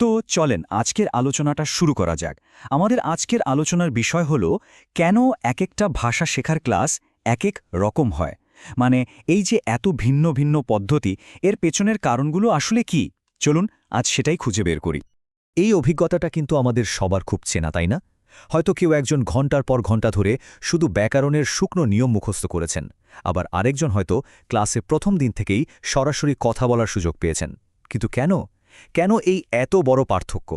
তো চলেন আজকের আলোচনাটা শুরু করা যাক। আমাদের আজকের আলোচনার বিষয় হল, কেন এক একটা ভাষা শেখার ক্লাস এক এক রকম হয়? মানে এই যে এত ভিন্ন ভিন্ন পদ্ধতি, এর পেছনের কারণগুলো আসলে কি? চলুন আজ সেটাই খুঁজে বের করি। এই অভিজ্ঞতাটা কিন্তু আমাদের সবার খুব চেনা, তাই না? হয়তো কেউ একজন ঘণ্টার পর ঘণ্টা ধরে শুধু ব্যাকরণের শুকনো নিয়ম মুখস্থ করেছেন, আবার আরেকজন হয়তো ক্লাসে প্রথম দিন থেকেই সরাসরি কথা বলার সুযোগ পেয়েছেন। কিন্তু কেন? কেন এই এত বড় পার্থক্য?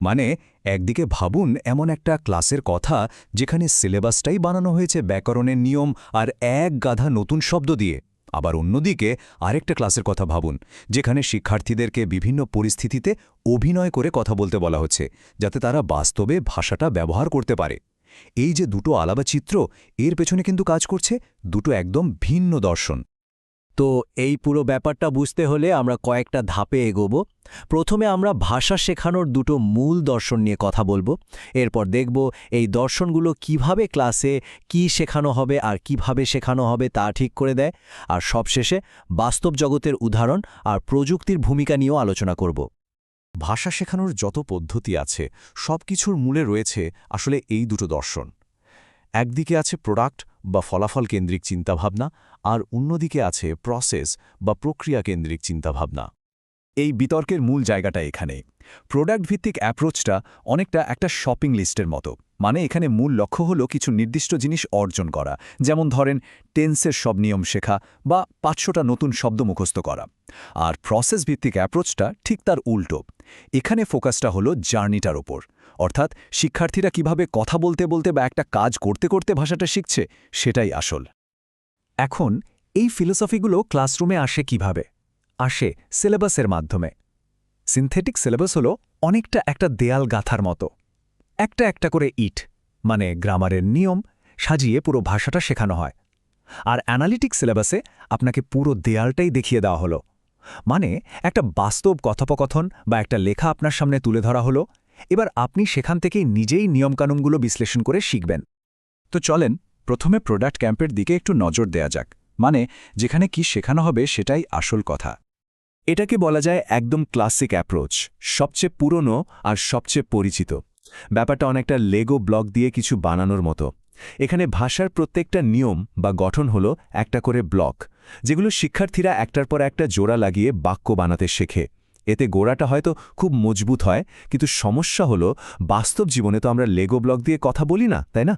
মানে একদিকে ভাবুন এমন একটা ক্লাসের কথা যেখানে সিলেবাসটাই বানানো হয়েছে ব্যাকরণের নিয়ম আর এক গাধা নতুন শব্দ দিয়ে। আবার অন্যদিকে আরেকটা ক্লাসের কথা ভাবুন, যেখানে শিক্ষার্থীদেরকে বিভিন্ন পরিস্থিতিতে অভিনয় করে কথা বলতে বলা হচ্ছে, যাতে তারা বাস্তবে ভাষাটা ব্যবহার করতে পারে। এই যে দুটো আলাদা চিত্র, এর পেছনে কিন্তু কাজ করছে দুটো একদম ভিন্ন দর্শন। তো এই পুরো ব্যাপারটা বুঝতে হলে আমরা কয়েকটা ধাপে এগোব। প্রথমে আমরা ভাষা শেখানোর দুটো মূল দর্শন নিয়ে কথা বলব। এরপর দেখব এই দর্শনগুলো কীভাবে ক্লাসে কি শেখানো হবে আর কীভাবে শেখানো হবে তা ঠিক করে দেয়। আর সবশেষে বাস্তব জগতের উদাহরণ আর প্রযুক্তির ভূমিকা নিয়েও আলোচনা করব। ভাষা শেখানোর যত পদ্ধতি আছে সব কিছুর মূলে রয়েছে আসলে এই দুটো দর্শন। একদিকে আছে প্রোডাক্ট বা ফলাফল কেন্দ্রিক চিন্তাভাবনা, আর অন্যদিকে আছে প্রসেস বা প্রক্রিয়া কেন্দ্রিক চিন্তাভাবনা। এই বিতর্কের মূল জায়গাটা এখানে। প্রোডাক্ট ভিত্তিক অ্যাপ্রোচটা অনেকটা একটা শপিং লিস্টের মতো। মানে এখানে মূল লক্ষ্য হলো কিছু নির্দিষ্ট জিনিস অর্জন করা। যেমন ধরেন, টেন্সের সব নিয়ম শেখা বা পাঁচশোটা নতুন শব্দ মুখস্থ করা। আর প্রসেস ভিত্তিক অ্যাপ্রোচটা ঠিক তার উল্টো। এখানে ফোকাসটা হলো জার্নিটার ওপর। অর্থাৎ শিক্ষার্থীরা কীভাবে কথা বলতে বলতে বা একটা কাজ করতে করতে ভাষাটা শিখছে, সেটাই আসল। এখন এই ফিলোসফিগুলো ক্লাসরুমে আসে কীভাবে? আসে সিলেবাসের মাধ্যমে। সিনথেটিক সিলেবাস হলো অনেকটা একটা দেয়াল গাথার মতো। একটা একটা করে ইট মানে গ্রামারের নিয়ম, সাজিয়ে পুরো ভাষাটা শেখানো হয়। আর অ্যানালিটিক সিলেবাসে আপনাকে পুরো দেয়ালটাই দেখিয়ে দেওয়া হলো। মানে একটা বাস্তব কথোপকথন বা একটা লেখা আপনার সামনে তুলে ধরা হলো। এবার আপনি সেখান থেকেই নিজেই নিয়মকানুনগুলো বিশ্লেষণ করে শিখবেন। তো চলেন প্রথমে প্রোডাক্ট ক্যাম্পের দিকে একটু নজর দেয়া যাক। মানে যেখানে কি শেখানো হবে সেটাই আসল কথা। এটাকে বলা যায় একদম ক্লাসিক অ্যাপ্রোচ, সবচেয়ে পুরনো আর সবচেয়ে পরিচিত। ব্যাপারটা অনেকটা লেগো ব্লক দিয়ে কিছু বানানোর মতো। এখানে ভাষার প্রত্যেকটা নিয়ম বা গঠন হলো একটা করে ব্লক যেগুলো শিক্ষার্থীরা একটার পর একটা জোড়া লাগিয়ে বাক্য বানাতে শেখে। এতে গোড়াটা হয়তো খুব মজবুত হয়, কিন্তু সমস্যা হলো বাস্তব জীবনে তো আমরা লেগো ব্লক দিয়ে কথা বলি না, তাই না?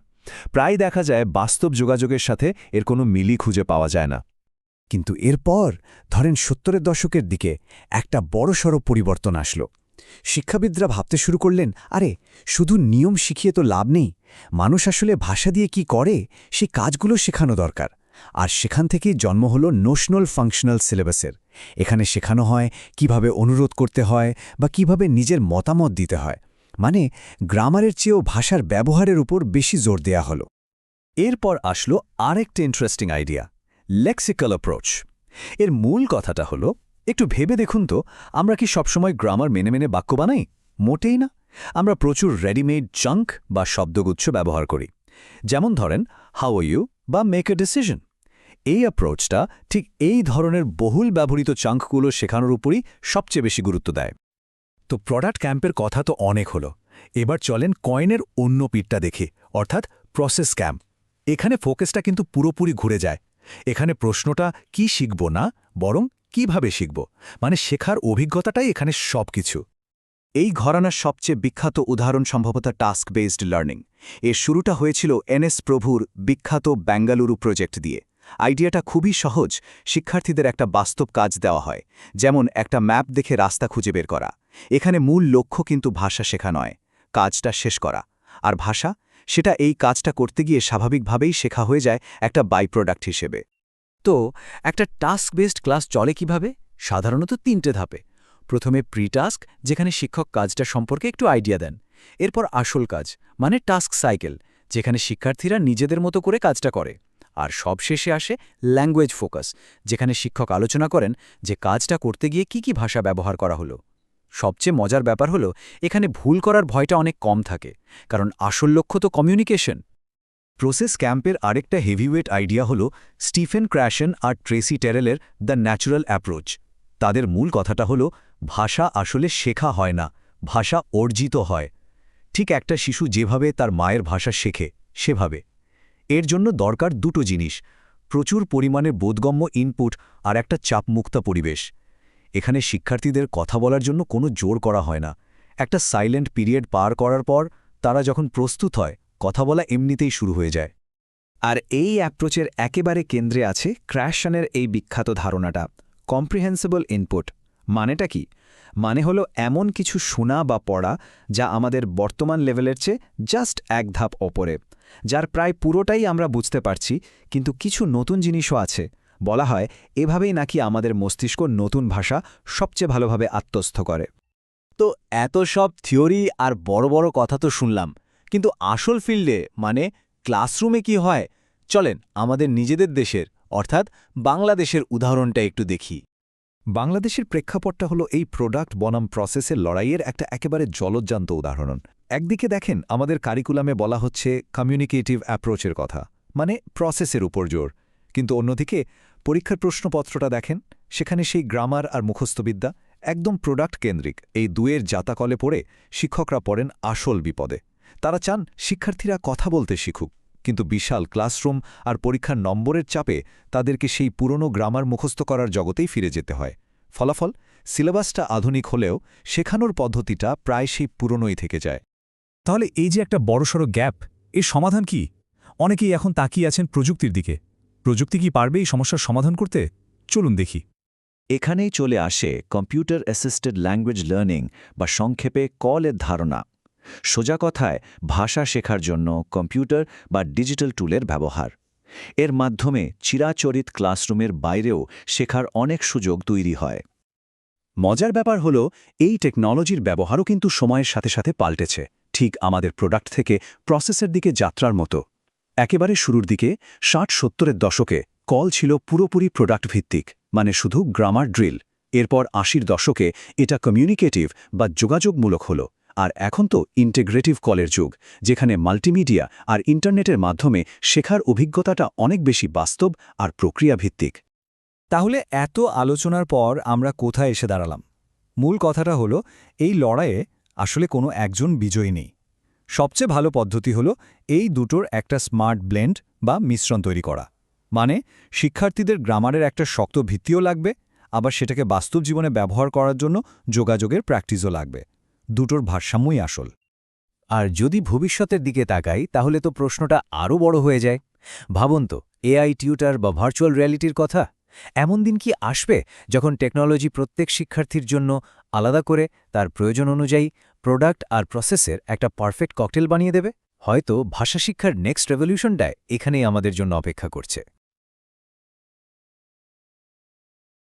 প্রায় দেখা যায় বাস্তব যোগাযোগের সাথে এর কোনো মিলি খুঁজে পাওয়া যায় না। কিন্তু এরপর, ধরেন সত্তরের দশকের দিকে একটা বড়সড় পরিবর্তন আসলো। শিক্ষাবিদরা ভাবতে শুরু করলেন, আরে, শুধু নিয়ম শিখিয়ে তো লাভ নেই। মানুষ আসলে ভাষা দিয়ে কি করে? সে কাজগুলো শেখানো দরকার। আর সেখান থেকেই জন্ম হলো নোশনাল ফাংশনাল সিলেবাসের এখানে শেখানো হয় কীভাবে অনুরোধ করতে হয় বা কীভাবে নিজের মতামত দিতে হয়। মানে গ্রামারের চেয়েও ভাষার ব্যবহারের উপর বেশি জোর দেয়া হলো। এরপর আসলো আরেকটা ইন্টারেস্টিং আইডিয়া লেক্সিক্যাল অ্যাপ্রোচ এর মূল কথাটা হলো, একটু ভেবে দেখুন তো, আমরা কি সবসময় গ্রামার মেনে মেনে বাক্য বানাই? মোটেই না। আমরা প্রচুর রেডিমেড জাঙ্ক বা শব্দগুচ্ছ ব্যবহার করি। যেমন ধরেন হাউ ইউ বা মেক এ ডিসিশন এই অ্যাপ্রোচটা ঠিক এই ধরনের বহুল ব্যবহৃত চাঙ্কগুলো শেখানোর উপরই সবচেয়ে বেশি গুরুত্ব দেয়। তো প্রোডাক্ট ক্যাম্পের কথা তো অনেক হলো। এবার চলেন কয়েনের অন্য পিঠটা দেখে, অর্থাৎ প্রসেস ক্যাম্প এখানে ফোকাসটা কিন্তু পুরোপুরি ঘুরে যায়। এখানে প্রশ্নটা কি শিখব না, বরং কীভাবে শিখব? মানে শেখার অভিজ্ঞতাটাই এখানে সব কিছু এই ঘরানার সবচেয়ে বিখ্যাত উদাহরণ সম্ভবত টাস্ক বেসড লার্নিং। এর শুরুটা হয়েছিল এনএস প্রভুর বিখ্যাত বেঙ্গালুরু প্রজেক্ট দিয়ে। আইডিয়াটা খুবই সহজ, শিক্ষার্থীদের একটা বাস্তব কাজ দেওয়া হয়, যেমন একটা ম্যাপ দেখে রাস্তা খুঁজে বের করা। এখানে মূল লক্ষ্য কিন্তু ভাষা শেখা নয়, কাজটা শেষ করা। আর ভাষা সেটা এই কাজটা করতে গিয়ে স্বাভাবিকভাবেই শেখা হয়ে যায় একটা বাই প্রোডাক্ট হিসেবে। তো, একটা টাস্ক বেসড ক্লাস চলে কীভাবে? সাধারণত তিনটে ধাপে। প্রথমে প্রি টাস্ক যেখানে শিক্ষক কাজটা সম্পর্কে একটু আইডিয়া দেন। এরপর আসল কাজ মানে টাস্ক সাইকেল যেখানে শিক্ষার্থীরা নিজেদের মতো করে কাজটা করে। আর সবশেষে আসে ল্যাঙ্গুয়েজ ফোকাস যেখানে শিক্ষক আলোচনা করেন যে কাজটা করতে গিয়ে কি কি ভাষা ব্যবহার করা হলো। সবচেয়ে মজার ব্যাপার হলো, এখানে ভুল করার ভয়টা অনেক কম থাকে, কারণ আসল লক্ষ্য তো কমিউনিকেশন প্রসেস ক্যাম্পের আরেকটা হেভিওয়েট আইডিয়া হল, স্টিফেন ক্র্যাশন আর ট্রেসি টেরেলের দ্য ন্যাচুরাল অ্যাপ্রোচ। তাদের মূল কথাটা হল, ভাষা আসলে শেখা হয় না, ভাষা অর্জিত হয়। ঠিক একটা শিশু যেভাবে তার মায়ের ভাষা শেখে, সেভাবে। এর জন্য দরকার দুটো জিনিস, প্রচুর পরিমাণে বোধগম্য ইনপুট আর একটা চাপমুক্ত পরিবেশ। এখানে শিক্ষার্থীদের কথা বলার জন্য কোনো জোর করা হয় না। একটা সাইলেন্ট পিরিয়ড পার করার পর তারা যখন প্রস্তুত হয়, কথা বলা এমনিতেই শুরু হয়ে যায়। আর এই অ্যাপ্রোচের একেবারে কেন্দ্রে আছে ক্র্যাশনের এই বিখ্যাত ধারণাটা কম্প্রিহেন্সিবল ইনপুট মানেটা কি? মানে হলো এমন কিছু শোনা বা পড়া যা আমাদের বর্তমান লেভেলের চেয়ে জাস্ট এক ধাপ ওপরে, যার প্রায় পুরোটাই আমরা বুঝতে পারছি, কিন্তু কিছু নতুন জিনিসও আছে। বলা হয়, এভাবেই নাকি আমাদের মস্তিষ্ক নতুন ভাষা সবচেয়ে ভালোভাবে আত্মস্থ করে। তো এত সব থিওরি আর বড় বড় কথা তো শুনলাম, কিন্তু আসল ফিল্ডে মানে ক্লাসরুমে কি হয়? চলেন আমাদের নিজেদের দেশের, অর্থাৎ বাংলাদেশের উদাহরণটা একটু দেখি। বাংলাদেশের প্রেক্ষাপটটা হলো এই প্রোডাক্ট বনাম প্রসেসের লড়াইয়ের একটা একেবারে জলজ্জান্ত উদাহরণ। একদিকে দেখেন, আমাদের কারিকুলামে বলা হচ্ছে কমিউনিকেটিভ অ্যাপ্রোচের কথা মানে প্রসেসের উপর জোর। কিন্তু অন্যদিকে, পরীক্ষার প্রশ্নপত্রটা দেখেন, সেখানে সেই গ্রামার আর মুখস্থবিদ্যা একদম প্রোডাক্ট কেন্দ্রিক এই দুয়ের জাতাকলে পড়ে শিক্ষকরা পড়েন আসল বিপদে। তারা চান শিক্ষার্থীরা কথা বলতে শিখুক, কিন্তু বিশাল ক্লাসরুম আর পরীক্ষার নম্বরের চাপে তাদেরকে সেই পুরনো গ্রামার মুখস্থ করার জগতেই ফিরে যেতে হয়। ফলাফল, সিলেবাসটা আধুনিক হলেও শেখানোর পদ্ধতিটা প্রায় সেই পুরনোই থেকে যায়। তাহলে এই যে একটা বড়সড় গ্যাপ, এর সমাধান কি? অনেকেই এখন তাকিয়ে আছেন প্রযুক্তির দিকে। প্রযুক্তি কি পারবে এই সমস্যার সমাধান করতে? চলুন দেখি। এখানেই চলে আসে কম্পিউটার অ্যাসিস্টেড ল্যাঙ্গুয়েজ লার্নিং বা সংক্ষেপে কলের ধারণা। সোজা কথায়, ভাষা শেখার জন্য কম্পিউটার বা ডিজিটাল টুলের ব্যবহার। এর মাধ্যমে চিরাচরিত ক্লাসরুমের বাইরেও শেখার অনেক সুযোগ তৈরি হয়। মজার ব্যাপার হলো, এই টেকনোলজির ব্যবহারও কিন্তু সময়ের সাথে সাথে পাল্টেছে। ঠিক আমাদের প্রোডাক্ট থেকে প্রসেসের দিকে যাত্রার মতো। একেবারে শুরুর দিকে, ষাট সত্তরের দশকে, কল ছিল পুরোপুরি প্রোডাক্ট ভিত্তিক মানে শুধু গ্রামার ড্রিল। এরপর আশির দশকে, এটা কমিউনিকেটিভ বা যোগাযোগমূলক হল। আর এখন তো ইন্টেগ্রেটিভ কলের যুগ, যেখানে মাল্টিমিডিয়া আর ইন্টারনেটের মাধ্যমে শেখার অভিজ্ঞতাটা অনেক বেশি বাস্তব আর প্রক্রিয়া ভিত্তিক তাহলে এত আলোচনার পর আমরা কোথায় এসে দাঁড়ালাম? মূল কথাটা হলো, এই লড়াইয়ে আসলে কোনো একজন বিজয়ী নেই। সবচেয়ে ভালো পদ্ধতি হলো এই দুটোর একটা স্মার্ট ব্লেন্ড বা মিশ্রণ তৈরি করা। মানে শিক্ষার্থীদের গ্রামারের একটা শক্ত ভিত্তিও লাগবে, আবার সেটাকে বাস্তব জীবনে ব্যবহার করার জন্য যোগাযোগের প্র্যাকটিসও লাগবে। দুটোর ভারসাম্যই আসল। আর যদি ভবিষ্যতের দিকে তাকাই, তাহলে তো প্রশ্নটা আরও বড় হয়ে যায়। ভাবুন তো, এআই টিউটার বা ভার্চুয়াল রিয়ালিটির কথা? এমন দিন কি আসবে যখন টেকনোলজি প্রত্যেক শিক্ষার্থীর জন্য আলাদা করে, তার প্রয়োজন অনুযায়ী প্রোডাক্ট আর প্রসেসের একটা পারফেক্ট ককটেল বানিয়ে দেবে। হয়তো ভাষা শিক্ষার নেক্সট রেভলিউশনটায় এখানেই আমাদের জন্য অপেক্ষা করছে।